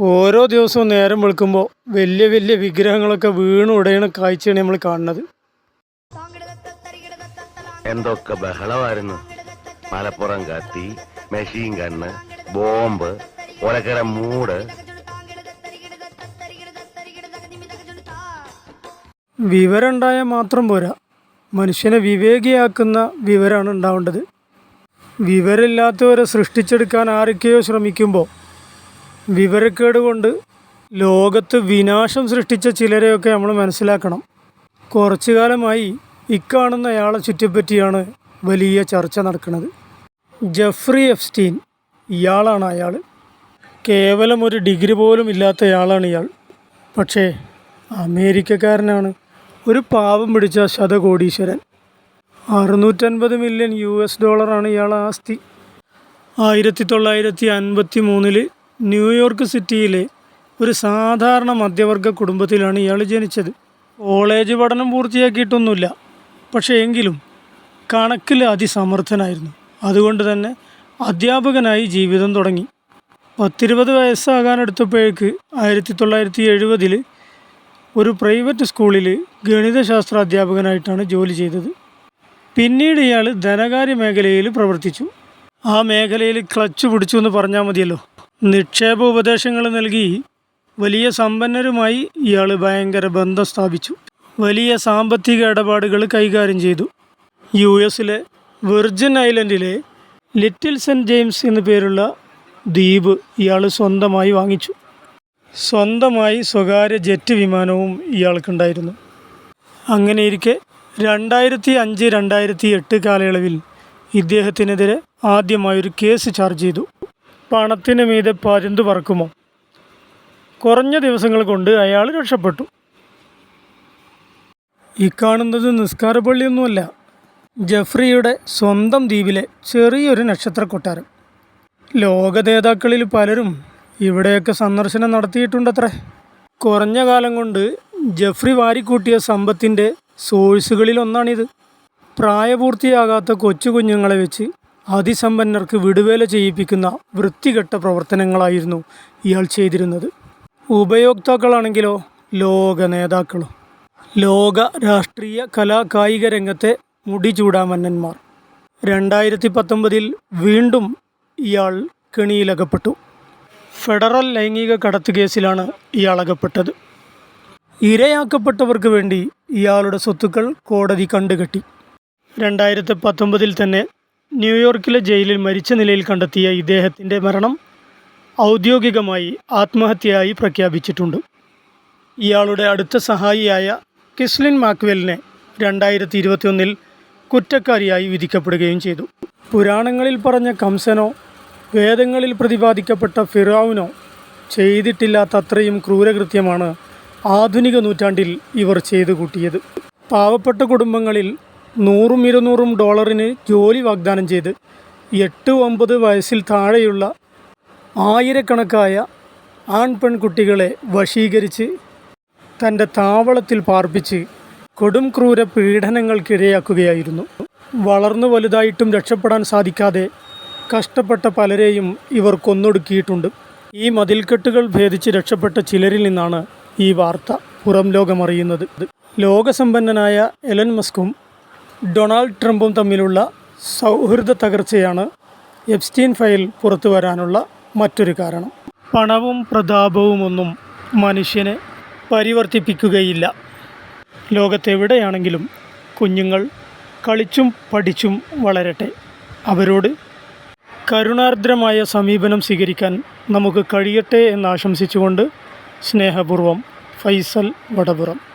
ഓരോ ദിവസവും നേരം വെളുക്കുമ്പോൾ വലിയ വലിയ വിഗ്രഹങ്ങളൊക്കെ വീണ് ഉടയണ കാഴ്ചയാണ് നമ്മൾ കാണുന്നത്. എന്തൊക്കെ ബഹളമായിരുന്നു. മലപ്പുറം കത്തി മെഷീൻ കണ്ണ് ബോംബ് ഒലക്കര മൂട്. വിവരം ഉണ്ടായാൽ മാത്രം പോരാ. മനുഷ്യനെ വിവേകിയാക്കുന്ന വിവരമാണ് ഉണ്ടാവേണ്ടത്. വിവരമില്ലാത്തവരെ സൃഷ്ടിച്ചെടുക്കാൻ ആരൊക്കെയോ ശ്രമിക്കുമ്പോൾ വിവരക്കേട് കൊണ്ട് ലോകത്ത് വിനാശം സൃഷ്ടിച്ച ചിലരെയൊക്കെ നമ്മൾ മനസ്സിലാക്കണം. കുറച്ചു കാലമായി ഇക്കാണുന്ന അയാളെ ചുറ്റിപ്പറ്റിയാണ് വലിയ ചർച്ച നടക്കുന്നത്. ജഫ്രി എഫ്സ്റ്റീൻ ഇയാളാണ് അയാൾ. കേവലം ഒരു ഡിഗ്രി പോലും ഇല്ലാത്തയാളാണ് ഇയാൾ. പക്ഷേ അമേരിക്കക്കാരനാണ്. ഒരു പാവം പിടിച്ച ശതകോടീശ്വരൻ. അറുന്നൂറ്റൻപത് മില്യൺ യു എസ് ഡോളറാണ് ഇയാളെ ആസ്തി. ആയിരത്തി തൊള്ളായിരത്തി അൻപത്തി മൂന്നിൽ ന്യൂയോർക്ക് സിറ്റിയിലെ ഒരു സാധാരണ മധ്യവർഗ കുടുംബത്തിലാണ് ഇയാൾ ജനിച്ചത്. കോളേജ് പഠനം പൂർത്തിയാക്കിയിട്ടൊന്നുമില്ല. പക്ഷേ എങ്കിലും കണക്കിൽ അതിസമർത്ഥനായിരുന്നു. അതുകൊണ്ട് തന്നെ അധ്യാപകനായി ജീവിതം തുടങ്ങി. പത്തിരുപത് വയസ്സാകാനെടുത്തപ്പോഴേക്ക് ആയിരത്തി തൊള്ളായിരത്തി എഴുപതിൽ ഒരു പ്രൈവറ്റ് സ്കൂളിൽ ഗണിതശാസ്ത്ര അധ്യാപകനായിട്ടാണ് ജോലി ചെയ്തത്. പിന്നീട് ഇയാൾ ധനകാര്യ മേഖലയിൽ പ്രവർത്തിച്ചു. ആ മേഖലയിൽ ക്ലച്ച് പിടിച്ചു എന്ന് പറഞ്ഞാൽ മതിയല്ലോ. നിക്ഷേപ ഉപദേശങ്ങൾ നൽകി വലിയ സമ്പന്നരുമായി ഇയാൾ ഭയങ്കര ബന്ധം സ്ഥാപിച്ചു. വലിയ സാമ്പത്തിക ഇടപാടുകൾ കൈകാര്യം ചെയ്തു. യു എസിലെ വെർജിൻ ഐലൻഡിലെ ലിറ്റിൽ സെന്റ് ജെയിംസ് എന്നു പേരുള്ള ദ്വീപ് ഇയാൾ സ്വന്തമായി വാങ്ങിച്ചു. സ്വന്തമായി സ്വകാര്യ ജെറ്റ് വിമാനവും ഇയാൾക്കുണ്ടായിരുന്നു. അങ്ങനെയിരിക്കെ രണ്ടായിരത്തി അഞ്ച് രണ്ടായിരത്തി എട്ട് കാലയളവിൽ ഇദ്ദേഹത്തിനെതിരെ ആദ്യമായൊരു കേസ് ചാർജ് ചെയ്തു. പണത്തിന് മീതെ പരുന്ത് പറക്കുമോ കുറഞ്ഞ ദിവസങ്ങൾ കൊണ്ട് അയാൾ രക്ഷപ്പെട്ടു. ഈ കാണുന്നത് നിസ്കാര പള്ളിയൊന്നുമല്ല ജഫ്രിയുടെ സ്വന്തം ദ്വീപിലെ ചെറിയൊരു നക്ഷത്ര കൊട്ടാരം ലോക നേതാക്കളിൽ പലരും ഇവിടെയൊക്കെ സന്ദർശനം നടത്തിയിട്ടുണ്ടത്രേ. കുറഞ്ഞ കാലം കൊണ്ട് ജഫ്രി വാരിക്കൂട്ടിയ സമ്പത്തിന്റെ സോഴ്സുകളിലൊന്നാണിത്. പ്രായപൂർത്തിയാകാത്ത കൊച്ചു കുഞ്ഞുങ്ങളെ വെച്ച് അതിസമ്പന്നർക്ക് വിടുവേല ചെയ്യിപ്പിക്കുന്ന വൃത്തികെട്ട പ്രവർത്തനങ്ങളായിരുന്നു ഇയാൾ ചെയ്തിരുന്നത്. ഉപയോക്താക്കളാണെങ്കിലോ ലോക നേതാക്കളും? ലോക രാഷ്ട്രീയ കലാ കായിക രംഗത്തെ മുടിചൂടാമന്നന്മാർ രണ്ടായിരത്തി പത്തൊമ്പതിൽ വീണ്ടും ഇയാൾ കെണിയിലകപ്പെട്ടു. ഫെഡറൽ ലൈംഗിക കടത്ത് കേസിലാണ് ഇയാൾ അകപ്പെട്ടത്. ഇരയാക്കപ്പെട്ടവർക്ക് വേണ്ടി ഇയാളുടെ സ്വത്തുക്കൾ കോടതി കണ്ടുകെട്ടി. രണ്ടായിരത്തി പത്തൊമ്പതിൽ തന്നെ ന്യൂയോർക്കിലെ ജയിലിൽ മരിച്ച നിലയിൽ കണ്ടെത്തിയ ഇദ്ദേഹത്തിന്റെ മരണം ഔദ്യോഗികമായി ആത്മഹത്യയായി പ്രഖ്യാപിച്ചിട്ടുണ്ട്. ഇയാളുടെ അടുത്ത സഹായിയായ കിസ്ലിൻ മാക്വെലിനെ രണ്ടായിരത്തി ഇരുപത്തിയൊന്നിൽ കുറ്റക്കാരിയായി വിധിക്കപ്പെടുകയും ചെയ്തു. പുരാണങ്ങളിൽ പറഞ്ഞ കംസനോ വേദങ്ങളിൽ പ്രതിപാദിക്കപ്പെട്ട ഫിറാവുനോ ചെയ്തിട്ടില്ലാത്ത അത്രയും ക്രൂരകൃത്യമാണ് ആധുനിക നൂറ്റാണ്ടിൽ ഇവർ ചെയ്തു കൂട്ടിയത് പാവപ്പെട്ട കുടുംബങ്ങളിൽ നൂറും ഇരുന്നൂറും ഡോളറിന് ജോലി വാഗ്ദാനം ചെയ്ത് എട്ട് ഒമ്പത് വയസ്സിൽ താഴെയുള്ള ആയിരക്കണക്കായ ആൺ പെൺകുട്ടികളെ വശീകരിച്ച് തന്റെ താവളത്തിൽ പാർപ്പിച്ച് കൊടും ക്രൂര പീഡനങ്ങൾക്കിരയാക്കുകയായിരുന്നു. വളർന്നു വലുതായിട്ടും രക്ഷപ്പെടാൻ സാധിക്കാതെ കഷ്ടപ്പെട്ട പലരെയും ഇവർ കൊന്നൊടുക്കിയിട്ടുണ്ട്. ഈ മതിൽക്കെട്ടുകൾ ഭേദിച്ച് രക്ഷപ്പെട്ട ചിലരിൽ നിന്നാണ് ഈ വാർത്ത പുറം ലോകമറിയുന്നത്. ലോകസമ്പന്നനായ എലൻ മസ്കും ഡൊണാൾഡ് ട്രംപും തമ്മിലുള്ള സൗഹൃദ തകർച്ചയാണ് എപ്സ്റ്റീൻ ഫയൽ പുറത്തു വരാനുള്ള മറ്റൊരു കാരണം. പണവും പ്രതാപവുമൊന്നും മനുഷ്യനെ പരിവർത്തിപ്പിക്കുകയില്ല. ലോകത്തെവിടെയാണെങ്കിലും കുഞ്ഞുങ്ങൾ കളിച്ചും പഠിച്ചും വളരട്ടെ. അവരോട് കരുണാർദ്രമായ സമീപനം സ്വീകരിക്കാൻ നമുക്ക് കഴിയട്ടെ എന്ന് ആശംസിച്ചുകൊണ്ട് സ്നേഹപൂർവം ഫൈസൽ വടപുറം.